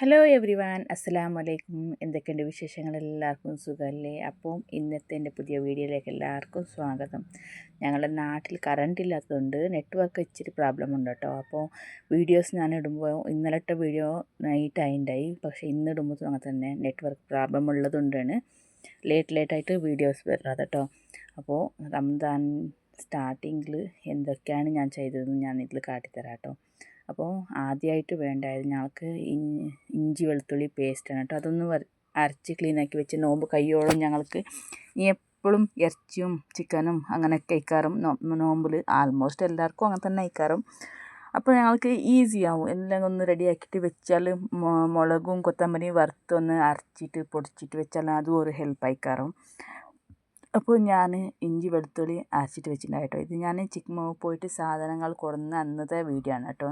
Hello every one അസ്സലാം വലൈക്കും എന്തൊക്കെയുണ്ട് വിശേഷങ്ങൾ? എല്ലാവർക്കും സുഖമല്ലേ? അപ്പം ഇന്നത്തെ എന്റെ പുതിയ വീഡിയോയിലേക്ക് എല്ലാവർക്കും സ്വാഗതം. ഞങ്ങളുടെ നാട്ടിൽ കറണ്ട് ഇല്ലാത്തതുകൊണ്ട് നെറ്റ്വർക്ക് ഇച്ചിരി പ്രോബ്ലം ഉണ്ട് കേട്ടോ. അപ്പോൾ വീഡിയോസ് ഞാൻ ഇടുമ്പോൾ ഇന്നലത്തെ വീഡിയോ നൈറ്റ് ആയിണ്ടായി. പക്ഷേ ഇന്ന് ഇടുമ്പോൾ അങ്ങനെ തന്നെ നെറ്റ്വർക്ക് പ്രോബ്ലം ഉള്ളതുകൊണ്ടാണ് ലേറ്റ് ലേറ്റായിട്ട് വീഡിയോസ് വരുന്നത് കേട്ടോ. അപ്പോൾ റംസാൻ സ്റ്റാർട്ടിങ്ങിൽ എന്തൊക്കെയാണ് ഞാൻ ചെയ്തതെന്ന് ഞാൻ ഇതിൽ കാട്ടിത്തരാം കേട്ടോ. അപ്പോൾ ആദ്യമായിട്ട് വേണ്ടായത് ഞങ്ങൾക്ക് ഇഞ്ചി വെളുത്തുള്ളി പേസ്റ്റാണ് കേട്ടോ. അതൊന്ന് അരച്ച് ക്ലീനാക്കി വെച്ച് നോമ്പ് കയ്യോളം ഞങ്ങൾക്ക് ഇനി എപ്പോഴും ഇറച്ചിയും ചിക്കനും അങ്ങനെയൊക്കെ കഴിക്കാറും നോമ്പിൽ ആൾമോസ്റ്റ് എല്ലാവർക്കും അങ്ങനെ തന്നെ കഴിക്കാറും അപ്പോൾ ഞങ്ങൾക്ക് ഈസി ആവും. എല്ലാം ഒന്ന് റെഡിയാക്കിയിട്ട് വെച്ചാൽ മുളകും കൊത്തമ്പരിയും വറുത്തൊന്ന് അരച്ചിട്ട് പൊടിച്ചിട്ട് വെച്ചാൽ അതും ഒരു ഹെൽപ്പ് ആയിക്കാറും. അപ്പോൾ ഞാൻ ഇഞ്ചി വെളുത്തുള്ളി അരച്ചിട്ട് വെച്ചിട്ടുണ്ടായിട്ടോ ഇത് ഞാൻ ചിക്കൻ പോയിട്ട് സാധനങ്ങൾ കൊടുന്ന അന്നത്തെ വീഡിയോ ആണ് കേട്ടോ.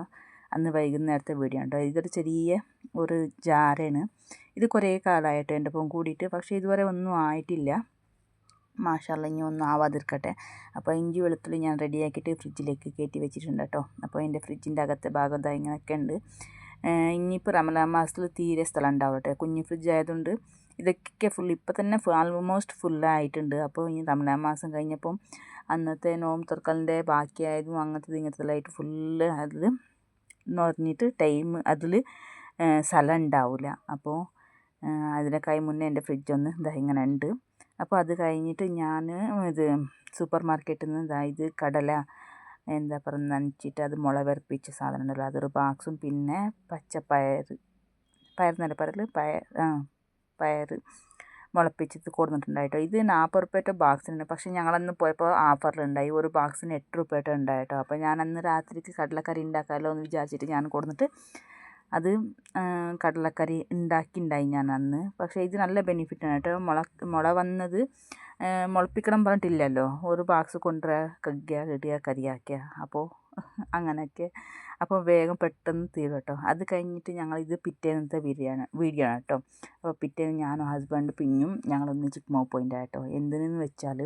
അന്ന് വൈകുന്നേരത്തെ വീഡിയോ കേട്ടോ. ഇതൊരു ചെറിയ ഒരു ജാറാണ് ഇത് കുറേ കാലമായിട്ട് എന്റെ ഒപ്പം കൂടിയിട്ട് പക്ഷേ ഇതുവരെ ഒന്നും ആയിട്ടില്ല. മാഷാല്ല ഇനി ഒന്നും ആവാതിരിക്കട്ടെ. അപ്പോൾ ഇഞ്ചി വെളുത്തുള്ളി ഞാൻ റെഡിയാക്കിയിട്ട് ഫ്രിഡ്ജിലേക്ക് കയറ്റി വെച്ചിട്ടുണ്ട് കേട്ടോ. അപ്പോൾ എന്റെ ഫ്രിഡ്ജിന്റെ അകത്തെ ഭാഗം ഇതാ ഇങ്ങനെയൊക്കെ ഉണ്ട്. ഇനിയിപ്പോൾ റമലാൻ മാസത്തിൽ തീരെ സ്ഥലം ഉണ്ടാവട്ടെ കുഞ്ഞു ഫ്രിഡ്ജ് ആയതുകൊണ്ട് ഇതൊക്കെ ഫുൾ ഇപ്പം തന്നെ ആൾമോസ്റ്റ് ഫുള്ളായിട്ടുണ്ട് അപ്പോൾ ഇനി റമലാൻ മാസം കഴിഞ്ഞപ്പം അന്നത്തെ നോം തുറക്കലിന്റെ ബാക്കിയായതും അങ്ങനത്തെ ഇങ്ങനത്തെ ഫുള്ള് അതിൽ എന്ന് പറഞ്ഞിട്ട് ടൈം അതിൽ സ്ഥലം ഉണ്ടാവില്ല അപ്പോൾ അതിനേക്കായി മുന്നേ എന്റെ ഫ്രിഡ്ജ് ഒന്ന് ഇതാ ഇങ്ങനെ ഉണ്ട് അപ്പോൾ അത് കഴിഞ്ഞിട്ട് ഞാൻ ഇത് സൂപ്പർ മാർക്കറ്റിൽ നിന്ന് ഇതായത് കടല എന്താ പറയുക നനച്ചിട്ട് അത് മുള വരപ്പിച്ച സാധനം ഉണ്ടല്ലോ അതൊരു ബാക്സും പിന്നെ പച്ചപ്പയർ പയർ നല്ല പയറിൽ പയർ ആ പയർ മുളപ്പിച്ചിട്ട് കൊടുത്തിട്ടുണ്ടായിട്ടോ ഇത് നാൽപ്പത് റുപ്യത്തെ ബാക്സിനുണ്ട് പക്ഷേ ഞങ്ങളന്ന് പോയപ്പോൾ ഓഫറിലുണ്ടായി ഒരു ബാക്സിന് എട്ട് റുപ്യത്തെ ഉണ്ടായിട്ടോ. അപ്പോൾ ഞാൻ അന്ന് രാത്രിക്ക് കടലക്കറി ഉണ്ടാക്കാമല്ലോ എന്ന് വിചാരിച്ചിട്ട് ഞാൻ കൊടുത്തിട്ട് അത് കടലക്കറി ഉണ്ടാക്കിണ്ടായി ഞാൻ അന്ന് പക്ഷേ ഇത് നല്ല ബെനിഫിറ്റ് ആണ് കേട്ടോ. മുള മുള വന്നത് മുളപ്പിക്കണം പറഞ്ഞിട്ടില്ലല്ലോ. ഒരു ബാക്സ് കൊണ്ടുവരാ കഴുകുക ഇടുക കറിയാക്കുക അപ്പോൾ അങ്ങനെയൊക്കെ അപ്പോൾ വേഗം പെട്ടെന്ന് തീരും കേട്ടോ. അത് കഴിഞ്ഞിട്ട് ഞങ്ങൾ ഇത് പിറ്റേന്നത്തെ ബിരിയാണി വീഡിയോ ആണ് കേട്ടോ. അപ്പോൾ പിറ്റേന്ന് ഞാനും ഹസ്ബൻഡ് പിന്നും ഞങ്ങളൊന്ന് ചിക്മോ പോയിന്റ് ആട്ടോ എന്തിനെന്ന് വെച്ചാൽ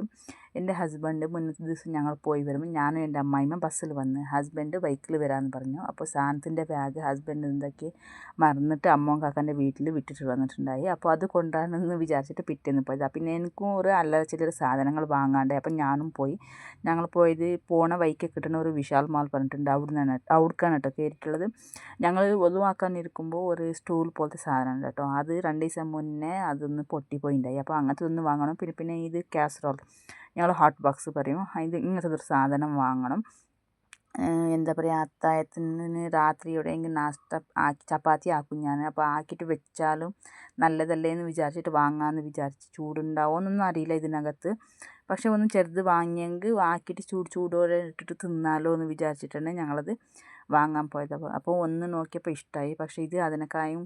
എന്റെ ഹസ്ബൻഡ് മുന്നത്തെ ദിവസം ഞങ്ങൾ പോയി വരുമ്പോൾ ഞാനും എന്റെ അമ്മായിമ്മ ബസ്സിൽ വന്ന് ഹസ്ബൻഡ് ബൈക്കിൽ വരാമെന്ന് പറഞ്ഞു. അപ്പോൾ സാധനത്തിന്റെ ബാഗ് ഹസ്ബൻഡ് എന്തൊക്കെ? മറന്നിട്ട് അമ്മവും കാക്കന്റെ വീട്ടിൽ വിട്ടിട്ട് വന്നിട്ടുണ്ടായി. അപ്പോൾ അത് കൊണ്ടുവരണമെന്ന് വിചാരിച്ചിട്ട് പിറ്റേന്ന് പോയത്. പിന്നെ എനിക്കും ഒരു അല്ലറ ചില്ലറ സാധനങ്ങൾ വാങ്ങാണ്ടേ അപ്പം ഞാനും പോയി. ഞങ്ങൾ പോയത് പോണ വൈക്ക് കിട്ടുന്ന ഒരു വിശാൽ മാൾ പറഞ്ഞിട്ടുണ്ട്. അവിടെ നിന്നാണ് അവിടേക്കാണ് കേട്ടോ കയറിയിട്ടുള്ളത്. ഞങ്ങൾ ഒതുവാക്കാൻ ഇരിക്കുമ്പോൾ ഒരു സ്റ്റൂൾ പോലത്തെ സാധനം ഉണ്ട് കേട്ടോ. അത് രണ്ട് ദിവസം മുന്നേ അതൊന്ന് പൊട്ടിപ്പോയിണ്ടായി അപ്പോൾ അങ്ങനത്തെ ഒന്ന് വാങ്ങണം. പിന്നെ പിന്നെ ഇത് കാസറോൾ. ഞങ്ങൾ ഹോട്ട് ബോക്സ് പറയും. ഇത് ഇങ്ങനത്തെ ഒരു സാധനം വാങ്ങണം. എന്താ പറയുക അത്താഴത്തിന് രാത്രി എവിടെയെങ്കിലും നാസ്ത ആക്കി ചപ്പാത്തി ആക്കും ഞാൻ അപ്പോൾ ആക്കിയിട്ട് വെച്ചാലും നല്ലതല്ലേ എന്ന് വിചാരിച്ചിട്ട് വാങ്ങാമെന്ന് വിചാരിച്ച് ചൂടുണ്ടാവുമെന്നൊന്നും അറിയില്ല ഇതിനകത്ത്. പക്ഷെ ഒന്ന് ചെറുത് വാങ്ങിയെങ്കിൽ ആക്കിയിട്ട് ചൂട് ചൂടോടെ ഇട്ടിട്ട് തിന്നാലോ എന്ന് വിചാരിച്ചിട്ടാണ് ഞങ്ങളത് വാങ്ങാൻ പോയത്. അപ്പോൾ ഒന്ന് നോക്കിയപ്പോൾ ഇഷ്ടമായി പക്ഷേ ഇത് അതിനേക്കായും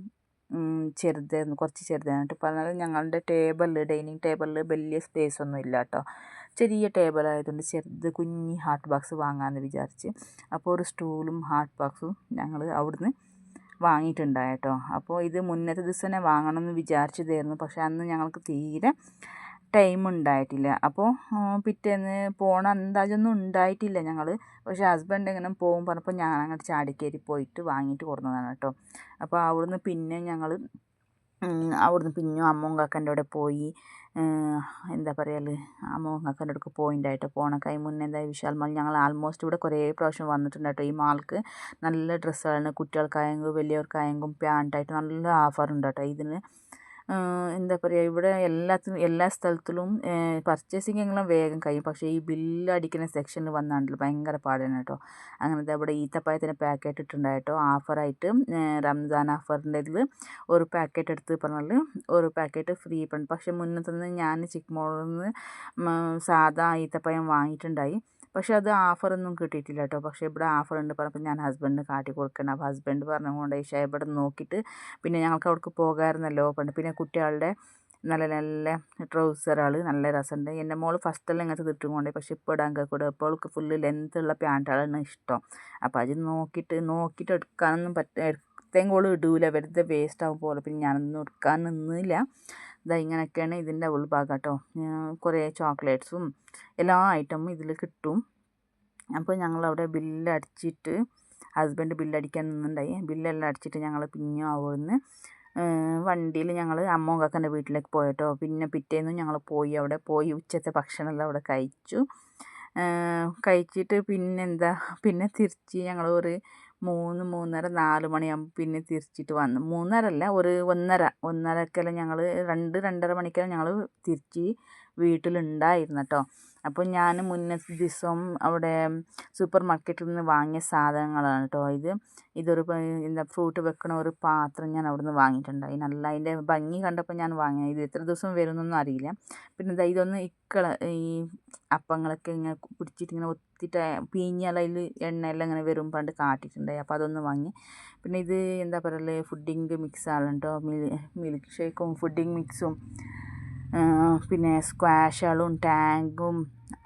ചെറുതായിരുന്നു. കുറച്ച് ചെറുതായിരുന്നു. പറഞ്ഞാൽ ഞങ്ങളുടെ ടേബിളിൽ ഡൈനിങ് ടേബിളിൽ വലിയ സ്പേസ് ഒന്നും ഇല്ല കേട്ടോ. ചെറിയ ടേബിൾ ആയതുകൊണ്ട് ചെറുത് കുഞ്ഞി ഹാട്ട് ബോക്സ് വാങ്ങാമെന്ന് വിചാരിച്ച്. അപ്പോൾ ഒരു സ്റ്റൂളും ഹാട്ട് ബോക്സും ഞങ്ങൾ അവിടുന്ന് വാങ്ങിയിട്ടുണ്ടായി കേട്ടോ അപ്പോൾ ഇത് മുന്നത്തെ ദിവസം തന്നെ വാങ്ങണമെന്ന് വിചാരിച്ചതായിരുന്നു. പക്ഷേ അന്ന് ഞങ്ങൾക്ക് തീരെ ടൈം ഉണ്ടായിട്ടില്ല. അപ്പോൾ പിറ്റേന്ന് പോകണം അന്താജൊന്നും ഉണ്ടായിട്ടില്ല ഞങ്ങൾ പക്ഷേ ഹസ്ബൻഡ് എങ്ങനെ പോകും പറഞ്ഞപ്പോൾ ഞാൻ അങ്ങോട്ട് ചാടിക്കേരി പോയിട്ട് വാങ്ങിയിട്ട് കൊടുത്തതാണ് കേട്ടോ. അപ്പോൾ അവിടുന്ന് പിന്നെ ഞങ്ങൾ അവിടുന്ന് പിന്നെയും അമ്മവും കാക്കന്റെ അവിടെ പോയി. എന്താ പറയൽ അമ്മവും കാക്കന്റെ അടുക്ക് പോയിന്റായിട്ട് പോണ. കൈ മുന്നേ എന്താ വിശാൽ മാൾ? ഞങ്ങൾ ആൾമോസ്റ്റ് ഇവിടെ കുറേ പ്രാവശ്യം വന്നിട്ടുണ്ട് കേട്ടോ ഈ മാൾക്ക് നല്ല ഡ്രസ്സുകളാണ് കുട്ടികൾക്കായെങ്കിലും വലിയവർക്കായെങ്കിലും പാന്റായിട്ട് നല്ല ഓഫർ ഉണ്ട് കേട്ടോ ഇതിന് എന്താ പറയുക ഇവിടെ എല്ലാത്തിനും എല്ലാ സ്ഥലത്തിലും പർച്ചേസിങ് എല്ലാം വേഗം കഴിയും. പക്ഷേ ഈ ബില്ല് അടിക്കുന്ന സെക്ഷനിൽ വന്നാണ്ടല്ലോ ഭയങ്കര പാടാണ് കേട്ടോ. അങ്ങനത്തെ ഇവിടെ ഈത്തപ്പായത്തിന്റെ പാക്കറ്റ് ഇട്ടുണ്ടായിട്ടോ ഓഫറായിട്ട് റംസാൻ ഓഫറിന്റെ ഇതിൽ ഒരു പാക്കറ്റ് എടുത്ത് പറഞ്ഞാൽ ഒരു പാക്കറ്റ് ഫ്രീ പണ്ട് പക്ഷേ മുന്നേ ഞാൻ ചിക്കമോളിൽ നിന്ന് സാധാ ഈത്തപ്പഴം വാങ്ങിയിട്ടുണ്ടായി. പക്ഷേ അത് ഓഫറൊന്നും കിട്ടിയിട്ടില്ല കേട്ടോ പക്ഷേ ഇവിടെ ഓഫർ ഉണ്ട് പറഞ്ഞപ്പോൾ ഞാൻ ഹസ്ബൻഡിന് കാട്ടി കൊടുക്കണം. അപ്പോൾ ഹസ്ബൻഡ് പറഞ്ഞുകൊണ്ട് ഈശ ഇവിടെ നോക്കിയിട്ട് പിന്നെ ഞങ്ങൾക്ക് അവിടേക്ക് പോകാമായിരുന്നല്ലോ പണ്ട് പിന്നെ കുട്ടികളുടെ നല്ല നല്ല ട്രൗസറുകൾ നല്ല രസമുണ്ട്. എന്റെ മോൾ ഫസ്റ്റെല്ലാം ഇങ്ങനത്തെ ഇട്ടും കൊണ്ട് പക്ഷെ ഇപ്പോൾ ഇടാൻ കേൾക്കൂടെ ഇപ്പോൾ അവൾക്ക് ഫുള്ള് ലെങ്ത്തുള്ള പാന്റുകളാണ് ഇഷ്ടം. അപ്പോൾ അത് നോക്കിയിട്ട് നോക്കിയിട്ട് എടുക്കാനൊന്നും പറ്റ എടുത്തേങ്കോളും ഇടൂല. വെറുതെ വേസ്റ്റ് ആവും പോലെ. പിന്നെ ഞാനൊന്നും എടുക്കാൻ നിന്നില്ല. ഇതാ ഇങ്ങനെയൊക്കെയാണ് ഇതിന്റെ ഉൾഭാഗം കേട്ടോ കുറേ ചോക്ലേറ്റ്സും എല്ലാ ഐറ്റമും ഇതിൽ കിട്ടും. അപ്പോൾ ഞങ്ങളവിടെ ബില്ലടിച്ചിട്ട് ഹസ്ബൻഡ് ബില്ലടിക്കാൻ നിന്നുണ്ടായി. ബില്ലെല്ലാം അടിച്ചിട്ട് ഞങ്ങൾ പിന്നെ അവിടുന്ന് വണ്ടിയിൽ ഞങ്ങൾ അമ്മ കാക്കന്റെ വീട്ടിലേക്ക് പോയിട്ടോ. പിന്നെ പിറ്റേന്ന് ഞങ്ങൾ പോയി അവിടെ പോയി ഉച്ചത്തെ ഭക്ഷണമെല്ലാം അവിടെ കഴിച്ചു. കഴിച്ചിട്ട് പിന്നെന്താ പിന്നെ തിരിച്ച് ഞങ്ങൾ ഒരു മൂന്ന് മൂന്നര നാല് മണിയാകുമ്പോൾ പിന്നെ തിരിച്ചിട്ട് വന്നു. മൂന്നര അല്ല ഒരു ഒന്നര. ഒന്നരക്കെല്ലാം ഞങ്ങൾ രണ്ട് രണ്ടര മണിക്കെല്ലാം ഞങ്ങൾ തിരിച്ച് വീട്ടിലുണ്ടായിരുന്നു കേട്ടോ അപ്പോൾ ഞാൻ മുന്നത്തെ ദിവസം അവിടെ സൂപ്പർ മാർക്കറ്റിൽ നിന്ന് വാങ്ങിയ സാധനങ്ങളാണ് കേട്ടോ ഇത്. ഇതൊരു എന്താ ഫ്രൂട്ട് വെക്കണ ഒരു പാത്രം ഞാൻ അവിടെ നിന്ന് വാങ്ങിയിട്ടുണ്ടായി നല്ല അതിന്റെ ഭംഗി കണ്ടപ്പോൾ ഞാൻ വാങ്ങിയത് ഇത് എത്ര ദിവസം വരുമെന്നൊന്നും അറിയില്ല. പിന്നെ ഇതാ ഇതൊന്ന് ഇക്കള ഈ അപ്പങ്ങളൊക്കെ ഇങ്ങനെ പിടിച്ചിട്ട് ഇങ്ങനെ ഒത്തിട്ട് പിഞ്ഞാൽ അതിൽ എണ്ണയെല്ലാം ഇങ്ങനെ വരും പണ്ട് കാട്ടിയിട്ടുണ്ടായി അപ്പോൾ അതൊന്ന് വാങ്ങി. പിന്നെ ഇത് എന്താ പറയുക ഫുഡിങ് മിക്സ് ആണ് കേട്ടോ. മിൽക്ക് ഷേക്കും ഫുഡിങ് മിക്സും പിന്നെ സ്ക്വാഷുകളും ടാങ്കും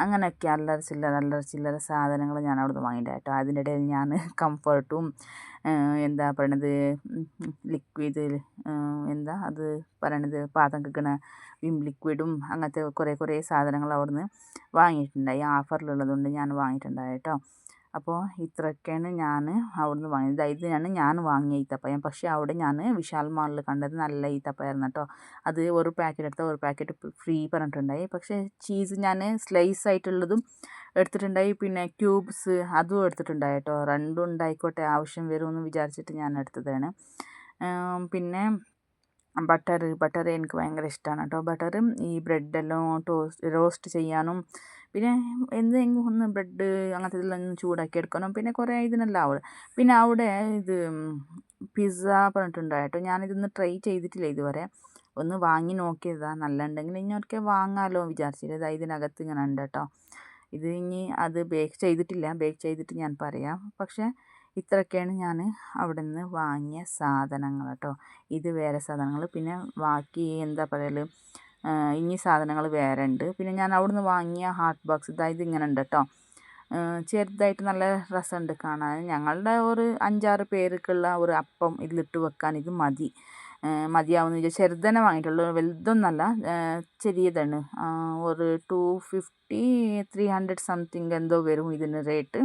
അങ്ങനെയൊക്കെ അല്ലറ ചില്ലറ അല്ലറ ചില്ലറ സാധനങ്ങൾ ഞാൻ അവിടുന്ന് വാങ്ങിയിട്ട് കേട്ടോ. ഇടയിൽ ഞാൻ കംഫർട്ടും എന്താ പറയണത് ലിക്വിഡ് എന്താ അത് പറയണത് പാത്രം കിട്ടുന്ന വിം ലിക്വിഡും അങ്ങനത്തെ കുറേ കുറേ സാധനങ്ങൾ അവിടുന്ന് വാങ്ങിയിട്ടുണ്ടായി ഓഫറിലുള്ളതുകൊണ്ട് ഞാൻ വാങ്ങിയിട്ടുണ്ടായി കേട്ടോ. അപ്പോൾ ഇത്രയൊക്കെയാണ് ഞാൻ അവിടുന്ന് വാങ്ങിയത്. ഇതാണ് ഞാൻ വാങ്ങിയ ഞാൻ പക്ഷേ അവിടെ ഞാൻ വിശാൽ മാളിൽ കണ്ടത് നല്ല ഈത്തപ്പഴമായിരുന്നു കേട്ടോ. അത് ഒരു പാക്കറ്റ് എടുത്താൽ ഒരു പാക്കറ്റ് ഫ്രീ പറഞ്ഞിട്ടുണ്ടായി. പക്ഷേ ചീസ് ഞാൻ സ്ലൈസ് ആയിട്ടുള്ളതും എടുത്തിട്ടുണ്ടായി. പിന്നെ ക്യൂബ്സ് അതും എടുത്തിട്ടുണ്ടായി കേട്ടോ. രണ്ടും ഉണ്ടായിക്കോട്ടെ. ആവശ്യം വരുമെന്ന് വിചാരിച്ചിട്ട് ഞാൻ എടുത്തതാണ്. പിന്നെ ബട്ടർ ബട്ടർ എനിക്ക് ഭയങ്കര ഇഷ്ടമാണ് കേട്ടോ. ബട്ടർ ഈ ബ്രെഡെല്ലാം ടോസ്റ്റ് റോസ്റ്റ് ചെയ്യാനും പിന്നെ എന്തെങ്കിലും ഒന്ന് ബ്രെഡ് അങ്ങനത്തെ ഇതെല്ലാം ചൂടാക്കി എടുക്കണം പിന്നെ കുറേ ഇതിനെല്ലാം അവിടെ പിന്നെ അവിടെ ഇത് പിസ്സ പറഞ്ഞിട്ടുണ്ടായി കേട്ടോ. ഞാനിതൊന്ന് ട്രൈ ചെയ്തിട്ടില്ല ഇതുവരെ. ഒന്ന് വാങ്ങി നോക്കിയതാണ് നല്ല ഉണ്ടെങ്കിൽ ഇനി ഒരിക്കൽ വാങ്ങാമല്ലോ വിചാരിച്ചിട്ട്. ഇതാ ഇതിനകത്ത് ഇങ്ങനെ ഉണ്ട് കേട്ടോ. ഇത് ഇനി അത് ബേക്ക് ചെയ്തിട്ടില്ല. ബേക്ക് ചെയ്തിട്ട് ഞാൻ പറയാം. പക്ഷേ ഇത്രയൊക്കെയാണ് ഞാൻ അവിടെ നിന്ന് വാങ്ങിയ സാധനങ്ങൾ കേട്ടോ. ഇത് വേറെ സാധനങ്ങൾ. പിന്നെ ബാക്കി എന്താ പറയൽ ഇനി സാധനങ്ങൾ വേറെ ഉണ്ട്. പിന്നെ ഞാൻ അവിടെ നിന്ന് വാങ്ങിയ ഹാർട്ട് ബോക്സ് ഇതായത് ഇങ്ങനെ ഉണ്ട് കേട്ടോ. ചെറുതായിട്ട് നല്ല രസമുണ്ട് കാണാൻ. ഞങ്ങളുടെ ഒരു അഞ്ചാറ് പേർക്കുള്ള ഒരു അപ്പം ഇതിലിട്ട് വെക്കാൻ ഇത് മതി. മതിയാവുമെന്ന് വിചാരിച്ചു ചെറുതന്നെ വാങ്ങിയിട്ടുള്ളൂ. വലുതൊന്നല്ല. ചെറിയതാണ്. ഒരു two fifty three hundred something എന്തോ വരും ഇതിന് റേറ്റ്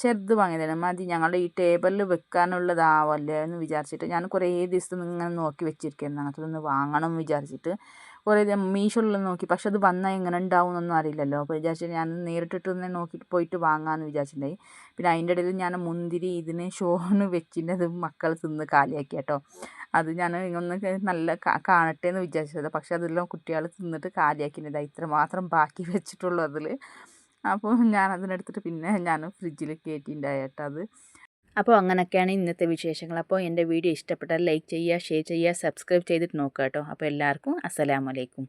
ചെറുത് വാങ്ങിയതാണ് മതി ഞങ്ങളുടെ ഈ ടേബിളിൽ വെക്കാനുള്ളതാവല്ലേ എന്ന് വിചാരിച്ചിട്ട് ഞാൻ കുറേ ദിവസം ഇങ്ങനെ നോക്കി വെച്ചിരിക്കുന്നു അങ്ങനത്തെ വാങ്ങണം എന്ന് വിചാരിച്ചിട്ട് കുറേ മീഷോയിൽ നോക്കി. പക്ഷെ അത് വന്നാൽ എങ്ങനെ ഉണ്ടാവും എന്നൊന്നും അറിയില്ലല്ലോ. അപ്പോൾ വിചാരിച്ചിട്ട് ഞാൻ നേരിട്ടിട്ട് തന്നെ നോക്കിയിട്ട് പോയിട്ട് വാങ്ങാമെന്ന് വിചാരിച്ചിട്ടുണ്ടായി. പിന്നെ അതിന്റെ ഇടയിൽ ഞാൻ മുന്തിരി ഇതിന് ഷോണ് വെച്ചിട്ട് മക്കൾ തിന്ന് കാലിയാക്കി കേട്ടോ. അത് ഞാൻ ഒന്ന് നല്ല കാണട്ടെ എന്ന് വിചാരിച്ചത്. പക്ഷെ അതെല്ലാം കുട്ടികൾ തിന്നിട്ട് കാലിയാക്കിന്റെതാണ് ഇത്ര മാത്രം ബാക്കി വെച്ചിട്ടുള്ളൂ അതിൽ. അപ്പോൾ ഞാൻ അതിനെടുത്തിട്ട് പിന്നെ ഞാൻ ഫ്രിഡ്ജിൽ കയറ്റിയിട്ടുണ്ടായി കേട്ടോ അത്. അപ്പോൾ അങ്ങനെയൊക്കെയാണ് ഇന്നത്തെ വിശേഷങ്ങൾ. അപ്പോൾ എന്റെ വീഡിയോ ഇഷ്ടപ്പെട്ടാൽ ലൈക്ക് ചെയ്യുക ഷെയർ ചെയ്യുക സബ്സ്ക്രൈബ് ചെയ്തിട്ട് നോക്കുക കേട്ടോ അപ്പോൾ എല്ലാവർക്കും അസ്സലാമലൈക്കും